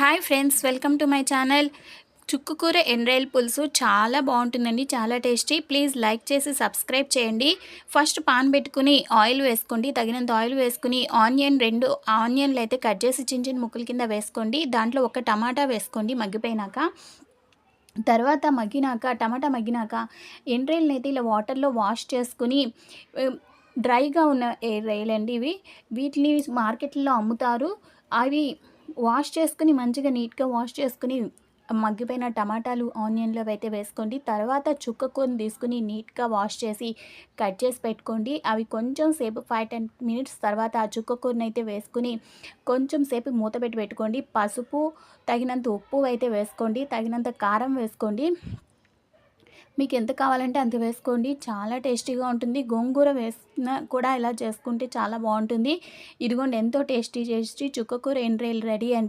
Hi friends welcome to my channel చుక్కుకూర ఎండ్రాయిల్ పులుసు చాలా బాగుంటుందండి చాలా టేస్టీ. ప్లీజ్ లైక్ చేసి సబ్స్క్రైబ్ చేయండి. ఫస్ట్ పాన్ పెట్టుకుని ఆయిల్ వేసుకోండి. తగినంత ఆయిల్ వేసుకుని ఆనియన్ రెండు ఆనియన్లు అయితే కట్ చేసి చిన్న చిన్న ముక్కల కింద వేసుకోండి. దాంట్లో ఒక టమాటా వేసుకోండి మగ్గిపోయినాక. తర్వాత మగ్గినాక టమాటా మగ్గినాక ఎండ్రాయిల్ని అయితే ఇలా వాటర్లో వాష్ చేసుకుని డ్రైగా ఉన్న రైలండి ఇవి. వీటిని మార్కెట్లో అమ్ముతారు. అవి వాష్ చేసుకుని మంచిగా నీట్గా వాష్ చేసుకుని మగ్గిపోయిన టమాటాలు ఆనియన్లు అయితే వేసుకోండి. తర్వాత చుక్కకూరని తీసుకుని నీట్గా వాష్ చేసి కట్ చేసి పెట్టుకోండి. అవి కొంచెం సేపు ఫైవ్ టెన్ మినిట్స్ తర్వాత ఆ చుక్కకూరని అయితే వేసుకుని కొంచెం సేపు మూత పెట్టి పెట్టుకోండి. పసుపు తగినంత ఉప్పు అయితే వేసుకోండి. తగినంత కారం వేసుకోండి. మీకు ఎంత కావాలంటే అంత వేసుకోండి. చాలా టేస్టీగా ఉంటుంది. గోంగూర వేసిన కూడా ఇలా చేసుకుంటే చాలా బాగుంటుంది. ఇదిగోండి ఎంతో టేస్టీ టేస్టీ చుక్కకూర ఎండ్రేలు రెడీ అండి.